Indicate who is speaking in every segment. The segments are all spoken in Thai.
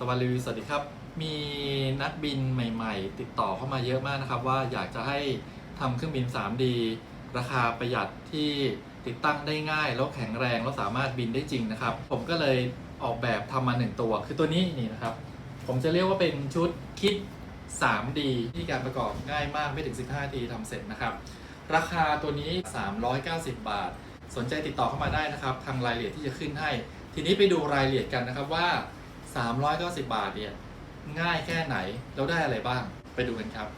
Speaker 1: ตะวันรีวิวสวัสดีครับ มีนักบินใหม่ ๆ ติดต่อเข้ามาเยอะมากนะครับ ว่าอยากจะให้ทำเครื่องบิน 3D ราคาประหยัดที่ติดตั้งได้ง่ายแล้วแข็งแรงแล้วสามารถบินได้จริงนะครับ ผมก็เลยออกแบบทำมาหนึ่งตัว คือตัวนี้นี่นะครับ ผมจะเรียกว่าเป็นชุดคิด 3D ที่การประกอบง่ายมากไม่ถึง 15นาทีทำเสร็จนะครับ ราคาตัวนี้ 390 บาท สนใจติดต่อเข้ามาได้นะครับ ทางรายละเอียดที่จะขึ้นให้ ทีนี้ไปดูรายละเอียดกันนะครับว่า 390 บาทเนี่ยง่ายแค่ไหนแล้วได้อะไรบ้างไปดูกันครับ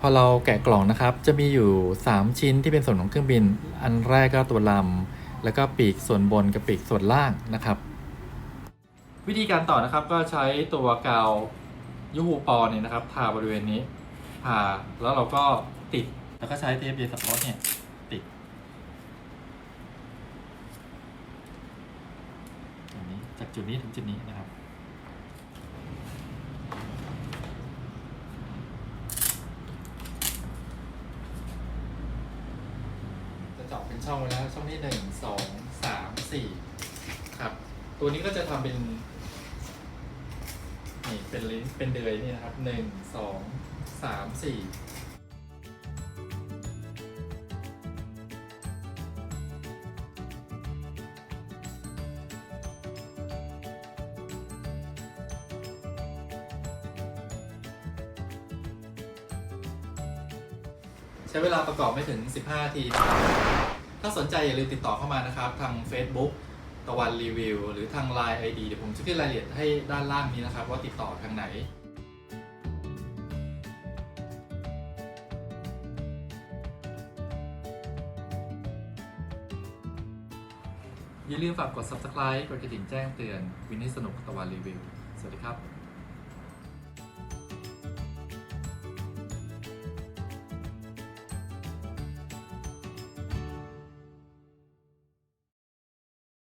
Speaker 1: พอเราแกะกล่องนะครับ จะมีอยู่ 3 ชิ้นที่เป็นส่วนของเครื่องบิน อันแรกก็ตัวลำ แล้วก็ปีกส่วนบนกับปีกส่วนล่างนะครับ วิธีการต่อนะครับก็ใช้ตัวกาวยูฮูปอเนี่ยนะครับทาบริเวณนี้ทาแล้วเราก็ติด แล้วก็ใช้เทปเยสับปะรดเนี่ยติดจากจุดนี้ถึงจุดนี้นะครับ เจาะเป็นช่องไว้แล้ว ช่องที่หนึ่งสองสามสี่ครับ ตัวนี้ก็จะทำเป็นนี่เป็นลิ้นเป็นเดือยนี่นะครับหนึ่งสองสามสี่ ช้เวลาประกอบไม่ถึง 15นาทีนะครับถ้าสนใจอย่าลืมติดต่อเข้ามานะครับ ทาง Facebook ตะวันรีวิว หรือทาง Line ID เดี๋ยวผมจะขึ้นรายละเอียดให้ด้านล่างนี้นะครับ ว่าติดต่อทางไหนอย่าลืมฝากกด subscribe กดกระดิ่งแจ้งเตือน วินให้สนุกตะวันรีวิว สวัสดีครับ